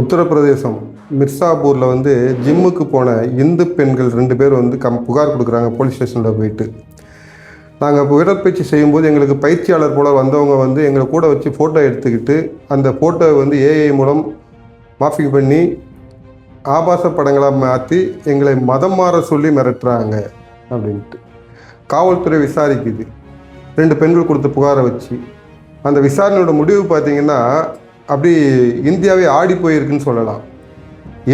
உத்தரப்பிரதேசம் மிர்சாபூரில் வந்து ஜிம்முக்கு போன இந்து பெண்கள் ரெண்டு பேர் வந்து கம் புகார் கொடுக்குறாங்க போலீஸ் ஸ்டேஷனில் போயிட்டு. நாங்கள் இப்போ உடற்பயிற்சி செய்யும்போது எங்களுக்கு பயிற்சியாளர் போல் வந்தவங்க வந்து எங்களை கூட வச்சு ஃபோட்டோ எடுத்துக்கிட்டு அந்த ஃபோட்டோவை வந்து ஏஐ மூலம் மாஃபிங் பண்ணி ஆபாச படங்களாக மாற்றி எங்களை மதம் மாற சொல்லி மிரட்டுறாங்க அப்படின்ட்டு. காவல்துறை விசாரிக்குது. ரெண்டு பெண்கள் கொடுத்த புகாரை வச்சு. அந்த விசாரணையோட முடிவு பார்த்தீங்கன்னா அப்படி இந்தியாவே ஆடி போயிருக்குன்னு சொல்லலாம்.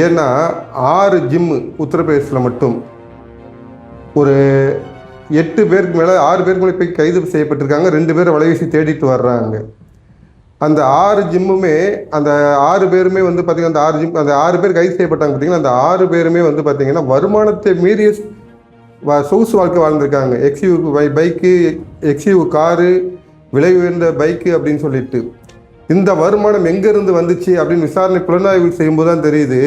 ஏன்னா ஆறு ஜிம்மு உத்தரப்பிரதேசத்தில் மட்டும் ஒரு எட்டு பேருக்கு மேலே ஆறு பேருக்கு மேலே போய் கைது செய்யப்பட்டிருக்காங்க. ரெண்டு பேரை வலைவீசி தேடிட்டு வர்றாங்க. அந்த ஆறு ஜிம்முமே அந்த ஆறு பேருமே வந்து பார்த்திங்கன்னா அந்த ஆறு ஜிம் அந்த ஆறு பேர் கைது செய்யப்பட்டாங்க பார்த்தீங்கன்னா அந்த ஆறு பேருமே வந்து பார்த்திங்கன்னா வருமானத்தை மீறிய சொகுசு வாழ்க்கை வாழ்ந்திருக்காங்க. எக்ஸ்யூ பைக்கு எக்ஸ்யூ காரு விலை உயர்ந்த பைக்கு அப்படின்னு சொல்லிட்டு. இந்த வருமானம் எங்கேருந்து வந்துச்சு அப்படின்னு விசாரணை புலனாய்வு செய்யும்போது தான் தெரியுது.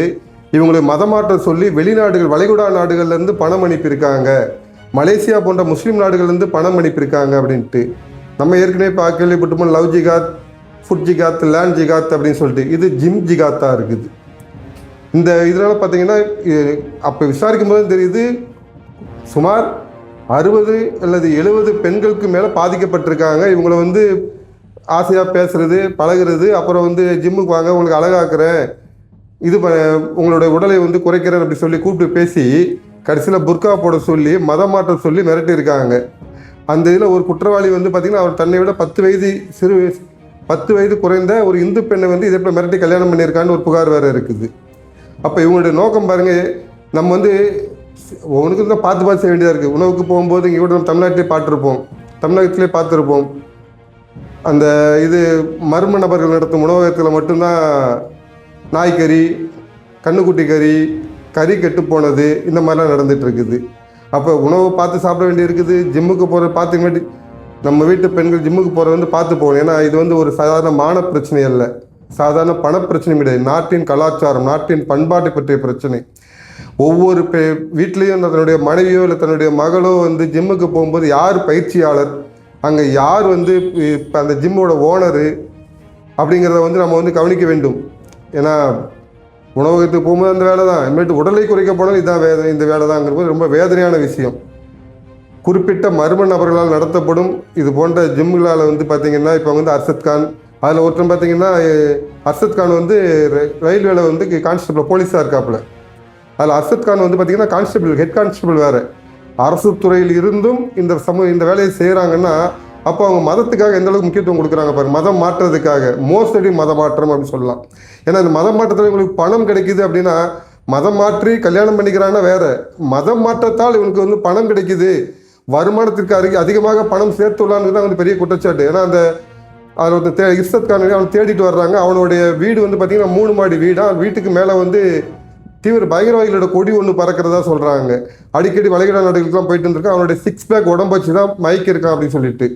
இவங்களை மதமாற்றம் சொல்லி வெளிநாடுகள் வளைகுடா நாடுகள்லேருந்து பணம் அனுப்பியிருக்காங்க. மலேசியா போன்ற முஸ்லீம் நாடுகள்லேருந்து பணம் அனுப்பியிருக்காங்க அப்படின்ட்டு. நம்ம ஏற்கனவே பார்க்க கேள்விப்பட்டிருப்போம் love jihad food jihad land jihad அப்படின்னு சொல்லிட்டு. இது ஜிம் ஜிகாத்தாக இருக்குது. இந்த இதனால் பார்த்தீங்கன்னா அப்போ விசாரிக்கும் போது தெரியுது சுமார் அறுபது அல்லது எழுபது பெண்களுக்கு மேலே பாதிக்கப்பட்டிருக்காங்க. இவங்களை வந்து ஆசையாக பேசுறது பழகுறது அப்புறம் வந்து ஜிம்முக்கு வாங்க உங்களுக்கு அழகாக்குறேன். இது ப- உங்களுடைய உடலை வந்து குறைக்கிறேன் அப்படி சொல்லி கூப்பிட்டு பேசி கடைசியில் புர்கா போட சொல்லி மதம் மாற்றம் சொல்லி மிரட்டியிருக்காங்க. அந்த இதில் ஒரு குற்றவாளி வந்து பார்த்திங்கன்னா அவர் தன்னை விட பத்து வயது சிறு வயசு பத்து வயது குறைந்த ஒரு இந்து பெண்ணை வந்து இதே போல் மிரட்டி கல்யாணம் பண்ணியிருக்கான்னு ஒரு புகார் வேறு இருக்குது. அப்போ இவங்களுடைய நோக்கம் பாருங்கள் நம்ம வந்து உனக்கு தான் பார்த்து பார்த்து செய்ய வேண்டியதாக இருக்குது உணவுக்கு போகும்போது இங்கே கூட நம்ம தமிழ்நாட்டிலே பார்த்துருப்போம். தமிழகத்திலே பார்த்துருப்போம். அந்த இது மர்ம நபர்கள் நடத்தும் உணவகத்தில் மட்டும்தான் நாய்க்கறி கண்ணுக்குட்டி கறி கறி கெட்டு போனது இந்த மாதிரிலாம் நடந்துட்டு இருக்குது. அப்போ உணவை பார்த்து சாப்பிட வேண்டி இருக்குது ஜிம்முக்கு போகிற பார்த்து வேண்டி நம்ம வீட்டு பெண்கள் ஜிம்முக்கு போகிற வந்து பார்த்து போகணும். ஏன்னா இது வந்து ஒரு சாதாரணமான பிரச்சனை அல்ல. சாதாரண பண பிரச்சனை கிடையாது நாட்டின் கலாச்சாரம் நாட்டின் பண்பாட்டை பற்றிய பிரச்சனை. ஒவ்வொரு பெ வீட்லேயும் தன்னுடைய மனைவியோ இல்லை தன்னுடைய மகளோ வந்து ஜிம்முக்கு போகும்போது யார் பயிற்சியாளர்? அங்கே யார் வந்து இப்போ அந்த ஜிம்மோட ஓனரு அப்படிங்கிறத வந்து நம்ம வந்து கவனிக்க வேண்டும். ஏன்னா உணவகத்துக்கு போகும்போது அந்த வேலை தான். இனிமேட்டு உடலை குறைக்க போனால் இதுதான் வேதனை இந்த வேலை தாங்கிறது ரொம்ப வேதனையான விஷயம். குறிப்பிட்ட மர்ம நபர்களால் நடத்தப்படும் இது போன்ற ஜிம்முகளால் வந்து பார்த்திங்கன்னா இப்போ வந்து அர்ஷத் கான் அதில் ஒருத்தன் பார்த்தீங்கன்னா அஹ், அர்ஷத் கான் வந்து ரயில்வேல வந்து கான்ஸ்டபிள் போலீஸாக இருக்காப்புல. அதில் அர்ஷத் கான் வந்து பார்த்தீங்கன்னா கான்ஸ்டபிள் ஹெட் கான்ஸ்டபிள் வேறு. அரசு துறையில் இருந்தும் இந்த சமூக இந்த வேலையை செய்கிறாங்கன்னா அப்போ அவங்க மதத்துக்காக எந்த அளவுக்கு முக்கியத்துவம் கொடுக்குறாங்க பாருங்க. மதம் மாற்றுறதுக்காக. மோஸ்டடி மத மாற்றம் அப்படின்னு சொல்லலாம். ஏன்னா இந்த மதம் மாற்றத்தில் இவங்களுக்கு பணம் கிடைக்குது அப்படின்னா மதம் மாற்றி கல்யாணம் பண்ணிக்கிறாங்கன்னா வேற. மதம் மாற்றத்தால் இவனுக்கு வந்து பணம் கிடைக்குது. வருமானத்திற்கு அருகே அதிகமாக பணம் சேர்த்துள்ளான்னு தான் வந்து பெரிய குற்றச்சாட்டு. ஏன்னா அந்த அதில் ஒருத்தன் தே இர்சத் கான் அவனை தேடிட்டு வர்றாங்க. அவனுடைய வீடு வந்து பார்த்தீங்கன்னா மூணு மாடி வீடாக வீட்டுக்கு மேலே வந்து தீவிர பயங்கரவாதிகளோட கொடி ஒன்று பறக்கிறதா சொல்கிறாங்க அடிக்கடி வளைகுடா நாடுகளுக்குலாம் போயிட்டு இருந்திருக்கு அவனுடைய சிக்ஸ் பேக் உடம்பு வச்சு தான் மயக்கிருக்கான் அப்படின்னு சொல்லிட்டு.